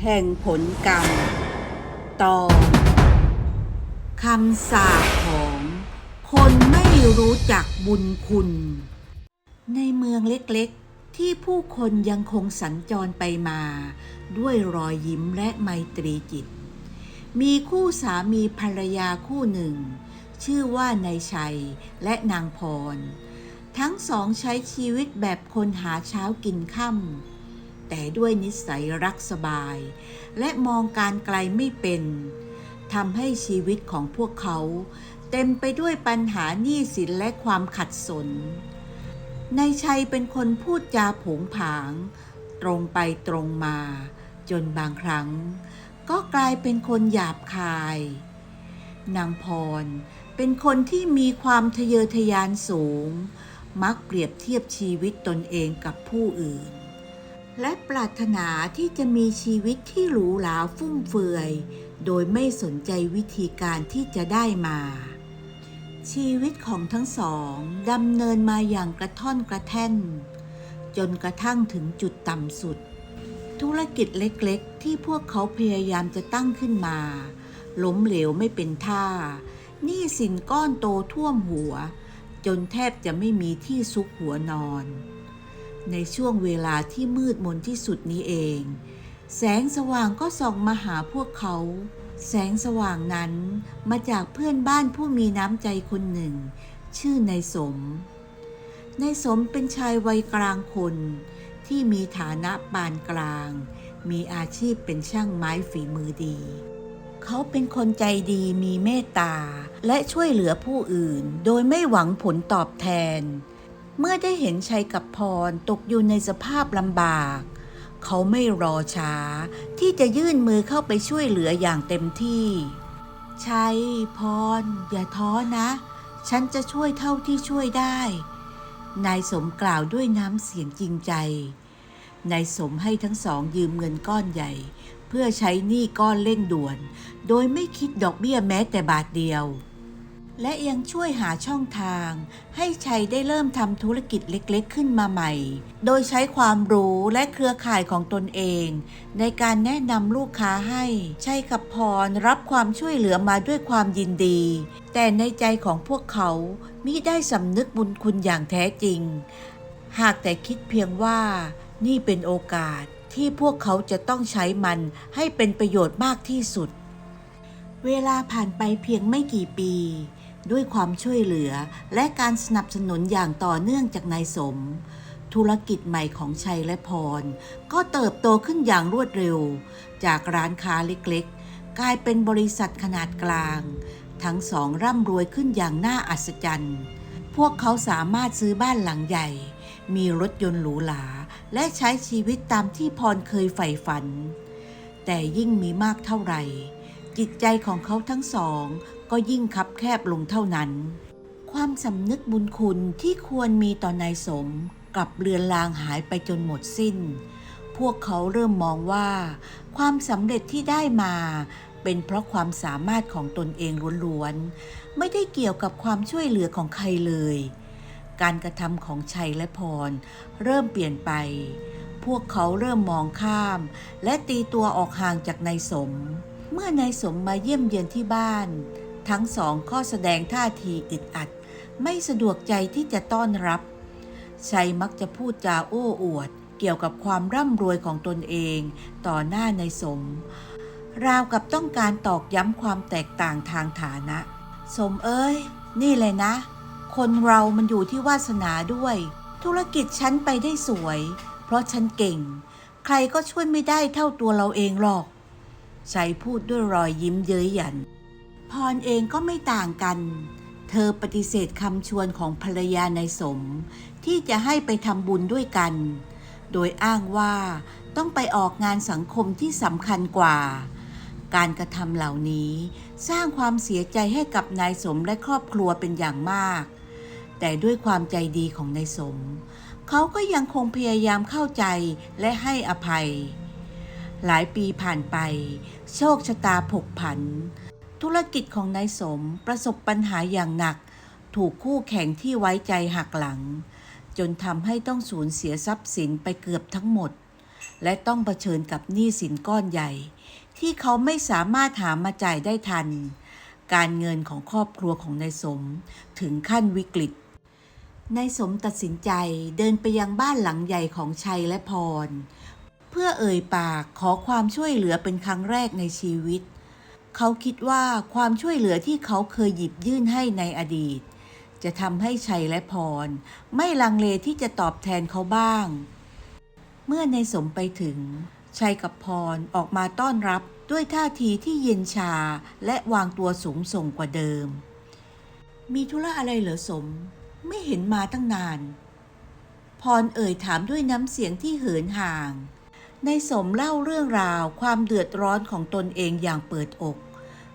แห่งผลกรรม ตอนคำสาปของคนไม่รู้จักบุญคุณ ในเมืองเล็กๆ ที่ผู้คนยังคงสัญจรไปมา ด้วยรอยยิ้มและไมตรีจิต มีคู่สามีภรรยาคู่หนึ่ง ชื่อว่านายชัยและนางพร ทั้งสองใช้ชีวิตแบบคนหาเช้ากินค่ำ แต่ด้วยนิสัยรักสบาย และมองการไกลไม่เป็นทำให้ชีวิตของพวกเขา เต็มไปด้วยปัญหาหนี้สินและความขัดสนนายชัยเป็นคนพูดจาผงผาง ตรงไปตรงมา จนบางครั้ง ก็กลายเป็นคนหยาบคาย นางพรเป็นคนที่มีความทะเยอทะยานสูง มักเปรียบเทียบชีวิตตนเองกับผู้อื่น และปรารถนาที่จะมีชีวิตที่หรูหราฟุ่มเฟือย โดยไม่สนใจวิธีการที่จะได้มา ชีวิตของทั้งสองดำเนินมาอย่างกระท่อนกระแท่น จนกระทั่งถึงจุดต่ำสุด ธุรกิจเล็กๆ ที่พวกเขาพยายามจะตั้งขึ้นมา ล้มเหลวไม่เป็นท่าหนี้สินก้อนโตท่วมหัว จนแทบจะไม่มีที่ซุกหัวนอน ในช่วงเวลาที่มืดมนที่สุดนี้เอง แสงสว่างก็ส่องมาหาพวกเขา แสงสว่างนั้นมาจากเพื่อนบ้านผู้มีน้ำใจคนหนึ่ง ชื่อนายสมนายสมเป็นชายวัยกลางคน ที่มีฐานะปานกลาง มีอาชีพเป็นช่างไม้ฝีมือดี เขาเป็นคนใจดีมีเมตตา และช่วยเหลือผู้อื่น โดยไม่หวังผลตอบแทน เมื่อได้เห็นชัยกับพรตกอยู่ในสภาพลำบาก เขาไม่รอช้า ที่จะยื่นมือเข้าไปช่วยเหลืออย่างเต็มที่ ชัยพร อย่าท้อนะ ฉันจะช่วยเท่าที่ช่วยได้ นายสมกล่าวด้วยน้ำเสียงจริงใจ นายสมให้ทั้งสองยืมเงินก้อนใหญ่ เพื่อใช้หนี้ก้อนเร่งด่วน โดยไม่คิดดอกเบี้ยแม้แต่บาทเดียว และยังช่วยหาช่องทาง ให้ชัยได้เริ่มทำธุรกิจเล็กๆ ขึ้นมาใหม่ โดยใช้ความรู้และเครือข่ายของตนเอง ในการแนะนำลูกค้าให้ ชัยกับพรรับความช่วยเหลือมาด้วยความยินดี แต่ในใจของพวกเขามิได้สำนึกบุญคุณอย่างแท้จริง หากแต่คิดเพียงว่านี่เป็นโอกาสที่พวกเขาจะต้องใช้มันให้เป็นประโยชน์มากที่สุด เวลาผ่านไปเพียงไม่กี่ปี ด้วยความช่วยเหลือ และการสนับสนุนอย่างต่อเนื่องจากนายสม ธุรกิจใหม่ของชัยและพร ก็เติบโตขึ้นอย่างรวดเร็ว จากร้านค้าเล็กๆ กลายเป็นบริษัทขนาดกลาง ทั้งสองร่ำรวยขึ้นอย่างน่าอัศจรรย์ พวกเขาสามารถซื้อบ้านหลังใหญ่ มีรถยนต์หรูหราและใช้ชีวิตตามที่พรเคยใฝ่ฝัน แต่ยิ่งมีมากเท่าไหร่จิตใจของเขาทั้งสอง ก็ยิ่งคับแคบลงเท่านั้น ความสำนึกบุญคุณที่ควรมีต่อนายสมกลับเลือนลางหายไปจนหมดสิ้น พวกเขาเริ่มมองว่า ความสำเร็จที่ได้มา เป็นเพราะความสามารถของตนเองล้วนๆ ไม่ได้เกี่ยวกับความช่วยเหลือของใครเลย การกระทำของชัยและพร เริ่มเปลี่ยนไป พวกเขาเริ่มมองข้าม และตีตัวออกห่างจากนายสม เมื่อนายสมมาเยี่ยมเยือนที่บ้าน ทั้งสองก็แสดงท่าทีอึดอัด ไม่สะดวกใจที่จะต้อนรับ ชัยมักจะพูดจาโอ้อวด เกี่ยวกับความร่ำรวยของตนเอง ต่อหน้าในสม ราวกับต้องการตอกย้ำความแตกต่างทางฐานะ สมเอ้ย นี่เลยนะ คนเรามันอยู่ที่วาสนาด้วย ธุรกิจฉันไปได้สวย เพราะฉันเก่ง ใครก็ช่วยไม่ได้เท่าตัวเราเองหรอกชัยพูดด้วยรอยยิ้มเย้ยหยัน พรเองก็ไม่ต่างกัน เธอปฏิเสธคำชวนของภรรยานายสม ที่จะให้ไปทำบุญด้วยกัน โดยอ้างว่าต้องไปออกงานสังคมที่สำคัญกว่า การกระทำเหล่านี้สร้างความเสียใจให้กับนายสมและครอบครัวเป็นอย่างมาก แต่ด้วยความใจดีของนายสม เขาก็ยังคงพยายามเข้าใจและให้อภัย หลายปีผ่านไป โชคชะตาผกผัน ธุรกิจของนายสมประสบปัญหาอย่างหนัก ถูกคู่แข่งที่ไว้ใจหักหลัง จนทำให้ต้องสูญเสียทรัพย์สินไปเกือบทั้งหมด และต้องเผชิญกับหนี้สินก้อนใหญ่ ที่เขาไม่สามารถหามาจ่ายได้ทัน การเงินของครอบครัวของนายสมถึงขั้นวิกฤตนายสมตัดสินใจเดินไปยังบ้านหลังใหญ่ของชัยและพร เพื่อเอ่ยปากขอความช่วยเหลือเป็นครั้งแรกในชีวิต เขาคิดว่าความช่วยเหลือที่เขาเคยหยิบยื่นให้ในอดีต จะทำให้ชัยและพร ไม่ลังเลที่จะตอบแทนเขาบ้าง เมื่อในสมไปถึง ชัยกับพรออกมาต้อนรับด้วยท่าทีที่เย็นชาและวางตัวสูงส่งกว่าเดิม มีธุระอะไรเหรอสม ไม่เห็นมาตั้งนาน พรเอ่ยถามด้วยน้ำเสียงที่เหินห่าง ในสมเล่าเรื่องราวความเดือดร้อนของตนเองอย่างเปิดอก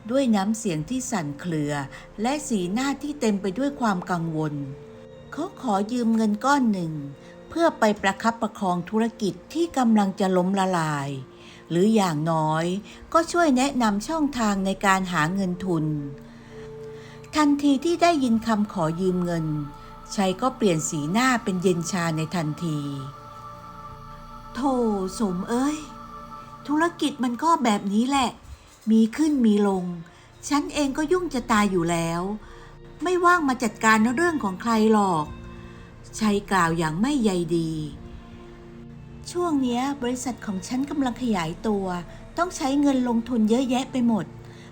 ด้วยน้ำเสียงที่สั่นเครือ และสีหน้าที่เต็มไปด้วยความกังวล เขาขอยืมเงินก้อนหนึ่ง เพื่อไปประคับประคองธุรกิจที่กำลังจะล้มละลาย หรืออย่างน้อยก็ช่วยแนะนำช่องทางในการหาเงินทุน ทันทีที่ได้ยินคำขอยืมเงินชัยก็เปลี่ยนสีหน้าเป็นเย็นชาในทันที โธ่สมเอ้ย ธุรกิจมันก็แบบนี้แหละ มีขึ้นมีลง ฉันเองก็ยุ่งจะตายอยู่แล้ว ไม่ว่างมาจัดการเรื่องของใครหรอกชัยกล่าวอย่างไม่ใยดี ช่วงนี้บริษัทของฉันกำลังขยายตัว ต้องใช้เงินลงทุนเยอะแยะไปหมด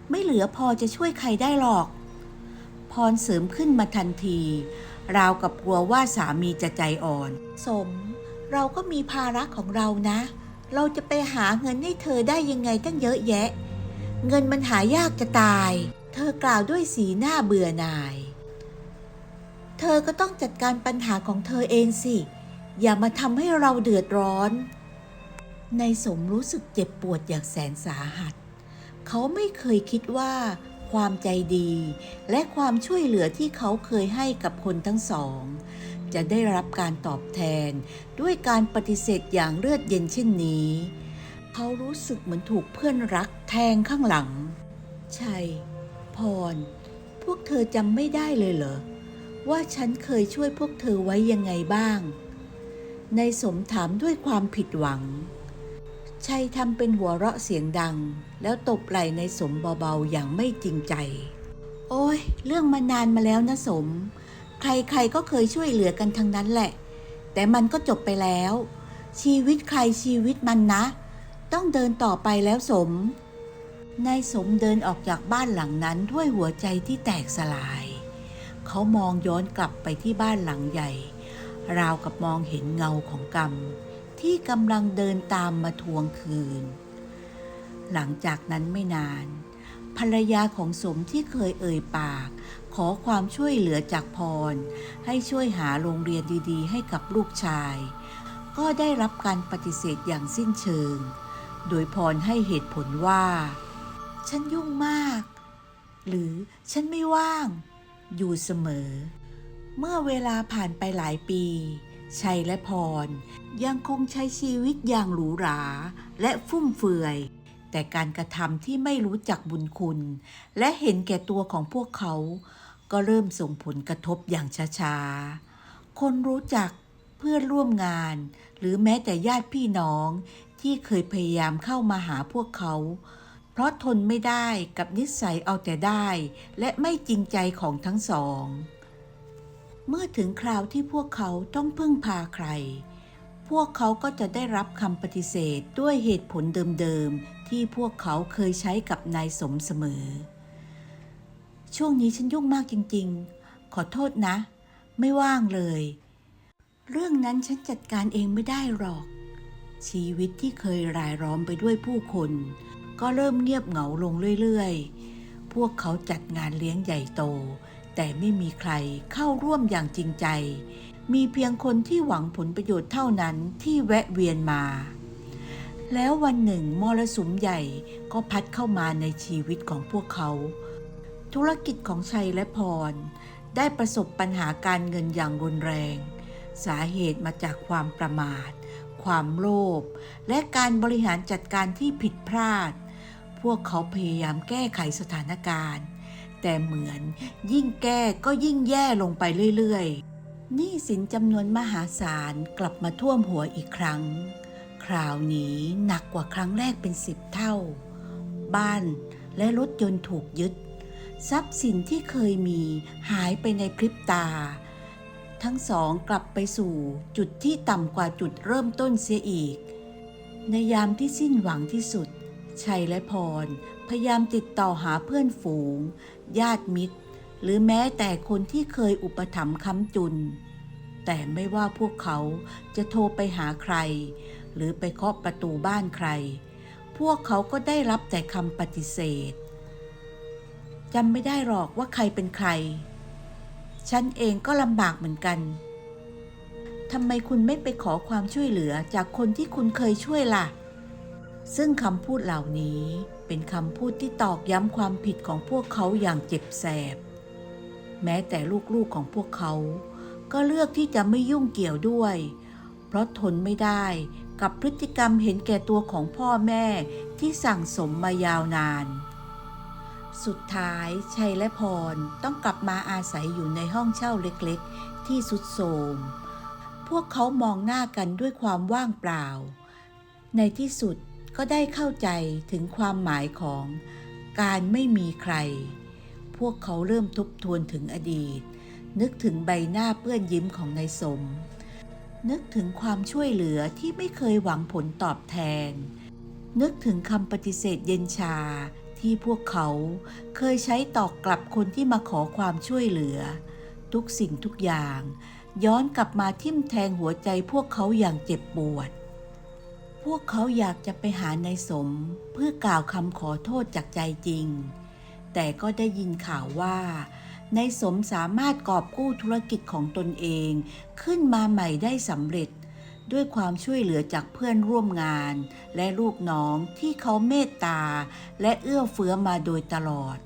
ไม่เหลือพอจะช่วยใครได้หรอก พรเสริมขึ้นมาทันที ราวกับกลัวว่าสามีจะใจอ่อน สม เราก็มีภาระของเรานะ เราจะไปหาเงินให้เธอได้ยังไงตั้งเยอะแยะ เงินมันหายากจะตาย เธอกล่าวด้วยสีหน้าเบื่อหน่าย เธอก็ต้องจัดการปัญหาของเธอเองสิ อย่ามาทำให้เราเดือดร้อน ในสมรู้สึกเจ็บปวดอย่างแสนสาหัส เขาไม่เคยคิดว่าความใจดี และความช่วยเหลือที่เขาเคยให้กับคนทั้งสอง จะได้รับการตอบแทนด้วยการปฏิเสธอย่างเลือดเย็นเช่นนี้ เขารู้สึกเหมือนถูกเพื่อนรักแทงข้างหลังใช่พร พวกเธอจำไม่ได้เลยเหรอ ว่าฉันเคยช่วยพวกเธอไว้ยังไงบ้าง ในสมถามด้วยความผิดหวัง ชัยทำเป็นหัวเราะเสียงดัง แล้วตบไหล่ในสมเบาๆอย่างไม่จริงใจ โอ้ย เรื่องมานานมาแล้วนะสม ใครๆก็เคยช่วยเหลือกันทั้งนั้นแหละ แต่มันก็จบไปแล้ว ชีวิตใครชีวิตมันนะ ต้องเดินต่อไปแล้วสม นายสมเดินออกจากบ้านหลังนั้นด้วยหัวใจที่แตกสลาย เขามองย้อนกลับไปที่บ้านหลังใหญ่ ราวกับมองเห็นเงาของกรรม ที่กำลังเดินตามมาทวงคืน หลังจากนั้นไม่นาน ภรรยาของสมที่เคยเอ่ยปาก ขอความช่วยเหลือจากพร ให้ช่วยหาโรงเรียนดีๆ ให้กับลูกชายก็ได้รับการปฏิเสธอย่างสิ้นเชิง โดยพรให้เหตุผลว่า ฉันยุ่งมาก หรือฉันไม่ว่าง อยู่เสมอ เมื่อเวลาผ่านไปหลายปี ชัยและพรยังคงใช้ชีวิตอย่างหรูหราและฟุ่มเฟือย แต่การกระทำที่ไม่รู้จักบุญคุณ และเห็นแก่ตัวของพวกเขา ก็เริ่มส่งผลกระทบอย่างช้าๆ คนรู้จักเพื่อนร่วมงาน หรือแม้แต่ญาติพี่น้อง ที่เคยพยายามเข้ามาหาพวกเขา เพราะทนไม่ได้กับนิสัยเอาแต่ได้ และไม่จริงใจของทั้งสอง เมื่อถึงคราวที่พวกเขาต้องพึ่งพาใคร พวกเขาก็จะได้รับคำปฏิเสธด้วยเหตุผลเดิมๆ ที่พวกเขาเคยใช้กับนายสมเสมอ ช่วงนี้ฉันยุ่งมากจริงๆ ขอโทษนะ ไม่ว่างเลย เรื่องนั้นฉันจัดการเองไม่ได้หรอก ชีวิตที่เคยรายล้อมไปด้วยผู้คน ก็เริ่มเงียบเหงาลงเรื่อยๆ พวกเขาจัดงานเลี้ยงใหญ่โต แต่ไม่มีใครเข้าร่วมอย่างจริงใจ มีเพียงคนที่หวังผลประโยชน์เท่านั้นที่แวะเวียนมา แล้ววันหนึ่งมรสุมใหญ่ก็พัดเข้ามาในชีวิตของพวกเขา ธุรกิจของชัยและพร ได้ประสบปัญหาการเงินอย่างรุนแรง สาเหตุมาจากความประมาท ความโลภและการบริหารจัดการที่ผิดพลาด พวกเขาพยายามแก้ไขสถานการณ์ แต่เหมือนยิ่งแก้ก็ยิ่งแย่ลงไปเรื่อยๆหนี้สินจำนวนมหาศาลกลับมาท่วมหัวอีกครั้ง คราวนี้หนักกว่าครั้งแรกเป็นสิบเท่า บ้านและรถยนต์ถูกยึด ทรัพย์สินที่เคยมีหายไปในพริบตา ทั้งสองกลับไปสู่จุดที่ต่ำกว่าจุดเริ่มต้นเสียอีก ในยามที่สิ้นหวังที่สุด ชัยและพร พยายามติดต่อหาเพื่อนฝูง ญาติมิตร หรือแม้แต่คนที่เคยอุปถัมภ์ค้ำจุน แต่ไม่ว่าพวกเขาจะโทรไปหาใคร หรือไปเคาะประตูบ้านใคร พวกเขาก็ได้รับแต่คำปฏิเสธจำไม่ได้หรอกว่าใครเป็นใคร ฉันเองก็ลำบากเหมือนกันทำไมคุณไม่ไปขอความช่วยเหลือจากคนที่คุณเคยช่วยล่ะ ซึ่งคำพูดเหล่านี้เป็นคำพูดที่ตอกย้ำความผิดของพวกเขาอย่างเจ็บแสบ แม้แต่ลูกๆของพวกเขา ก็เลือกที่จะไม่ยุ่งเกี่ยวด้วย เพราะทนไม่ได้กับพฤติกรรมเห็นแก่ตัวของพ่อแม่ที่สั่งสมมายาวนาน สุดท้ายชัยและพรต้องกลับมาอาศัยอยู่ในห้องเช่าเล็กๆ ที่สุดโทมพวกเขามองหน้ากันด้วยความว่างเปล่า ในที่สุดก็ได้เข้าใจถึงความหมายของการไม่มีใคร พวกเขาเริ่มทบทวนถึงอดีต นึกถึงใบหน้าเปื้อนยิ้มของนายสม นึกถึงความช่วยเหลือที่ไม่เคยหวังผลตอบแทน นึกถึงคำปฏิเสธเย็นชา ที่พวกเขาเคยใช้ตอกกลับคนที่มาขอความช่วยเหลือ ทุกสิ่งทุกอย่าง ย้อนกลับมาทิ่มแทงหัวใจพวกเขาอย่างเจ็บปวด พวกเขาอยากจะไปหานายสมเพื่อกล่าวคำขอโทษจากใจจริง แต่ก็ได้ยินข่าวว่านายสมสามารถกอบกู้ธุรกิจของตนเองขึ้นมาใหม่ได้สำเร็จ ด้วยความช่วยเหลือจากเพื่อนร่วมงาน และลูกน้องที่เขาเมตตา และเอื้อเฟื้อมาโดยตลอด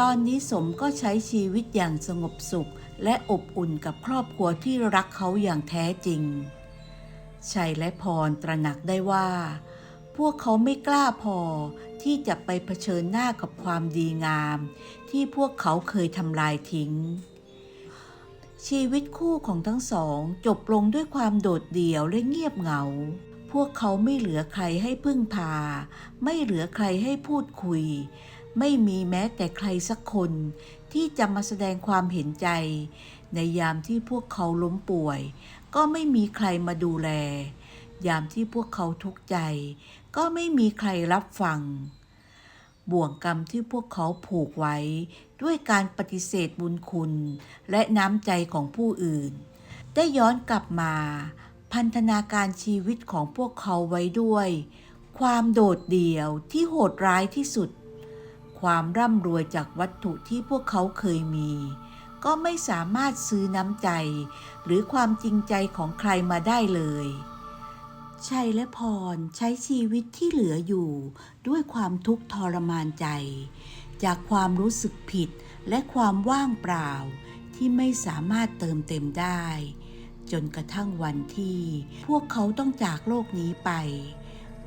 ตอนนี้สมก็ใช้ชีวิตอย่างสงบสุข และอบอุ่นกับครอบครัวที่รักเขาอย่างแท้จริง ชัยและพรตระหนักได้ว่า พวกเขาไม่กล้าพอที่จะไปเผชิญหน้ากับความดีงาม ที่พวกเขาเคยทำลายทิ้ง ชีวิตคู่ของทั้งสองจบลงด้วยความโดดเดี่ยวและเงียบเหงา พวกเขาไม่เหลือใครให้พึ่งพา ไม่เหลือใครให้พูดคุย ไม่มีแม้แต่ใครสักคนที่จะมาแสดงความเห็นใจ ในยามที่พวกเขาล้มป่วย ก็ไม่มีใครมาดูแล ยามที่พวกเขาทุกข์ใจ ก็ไม่มีใครรับฟัง บ่วงกรรมที่พวกเขาผูกไว้ ด้วยการปฏิเสธบุญคุณ และน้ำใจของผู้อื่น ได้ย้อนกลับมา พันธนาการชีวิตของพวกเขาไว้ด้วย ความโดดเดี่ยวที่โหดร้ายที่สุด ความร่ำรวยจากวัตถุที่พวกเขาเคยมี ก็ไม่สามารถซื้อน้ำใจ หรือความจริงใจของใครมาได้เลย ชัยและพรใช้ชีวิตที่เหลืออยู่ ด้วยความทุกข์ทรมานใจ จากความรู้สึกผิดและความว่างเปล่า ที่ไม่สามารถเติมเต็มได้ จนกระทั่งวันที่ พวกเขาต้องจากโลกนี้ไป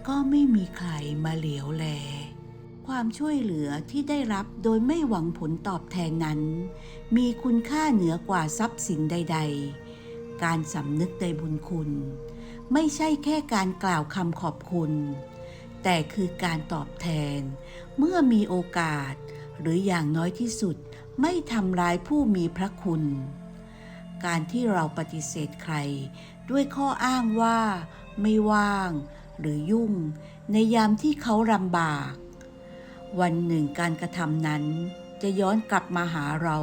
ก็ไม่มีใครมาเหลียวแล ความช่วยเหลือที่ได้รับโดยไม่หวังผลตอบแทนนั้น มีคุณค่าเหนือกว่าทรัพย์สินใด ๆ การสำนึกในบุญคุณ ไม่ใช่แค่การกล่าวคำขอบคุณ แต่คือการตอบแทน เมื่อมีโอกาส หรืออย่างน้อยที่สุดไม่ทำร้ายผู้มีพระคุณ การที่เราปฏิเสธใคร ด้วยข้ออ้างว่า ไม่ว่าง หรือยุ่ง ในยามที่เขาลำบาก วันหนึ่งการกระทำนั้น จะย้อนกลับมาหาเรา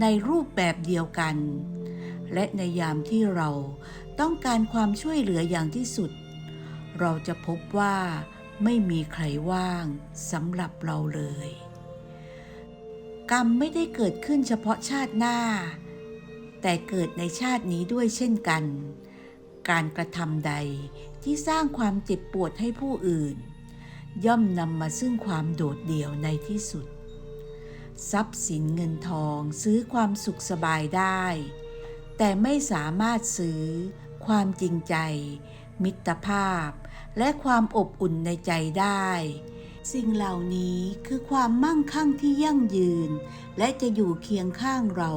ในรูปแบบเดียวกัน และในยามที่เรา ต้องการความช่วยเหลืออย่างที่สุด เราจะพบว่าไม่มีใครว่างสำหรับเราเลย กรรมไม่ได้เกิดขึ้นเฉพาะชาติหน้า แต่เกิดในชาตินี้ด้วยเช่นกัน การกระทำใดที่สร้างความเจ็บปวดให้ผู้อื่น ย่อมนำมาซึ่งความโดดเดี่ยวในที่สุด ทรัพย์สินเงินทองซื้อความสุขสบายได้ แต่ไม่สามารถซื้อ ความจริงใจ มิตรภาพ และความอบอุ่นในใจได้ สิ่งเหล่านี้คือความมั่งคั่งที่ยั่งยืน และจะอยู่เคียงข้างเรา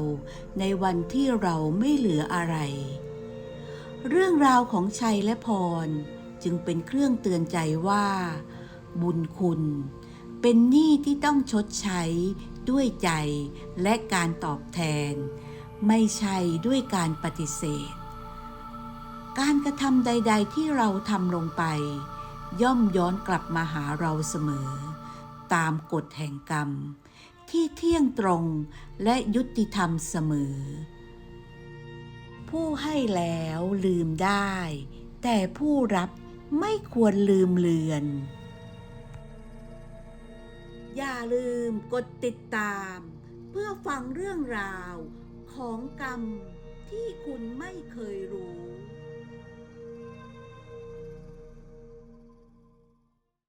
ในวันที่เราไม่เหลืออะไร เรื่องราวของชัยและพร จึงเป็นเครื่องเตือนใจว่า บุญคุณ เป็นหนี้ที่ต้องชดใช้ด้วยใจและการตอบแทน ไม่ใช่ด้วยการปฏิเสธ การกระทำใด ๆ ที่เราทำลงไป ย่อมย้อนกลับมาหาเราเสมอ ตามกฎแห่งกรรม ที่เที่ยงตรงและยุติธรรมเสมอ ผู้ให้แล้วลืมได้ แต่ผู้รับไม่ควรลืมเลือน อย่าลืมกดติดตาม เพื่อฟังเรื่องราวของกรรมที่คุณไม่เคยรู้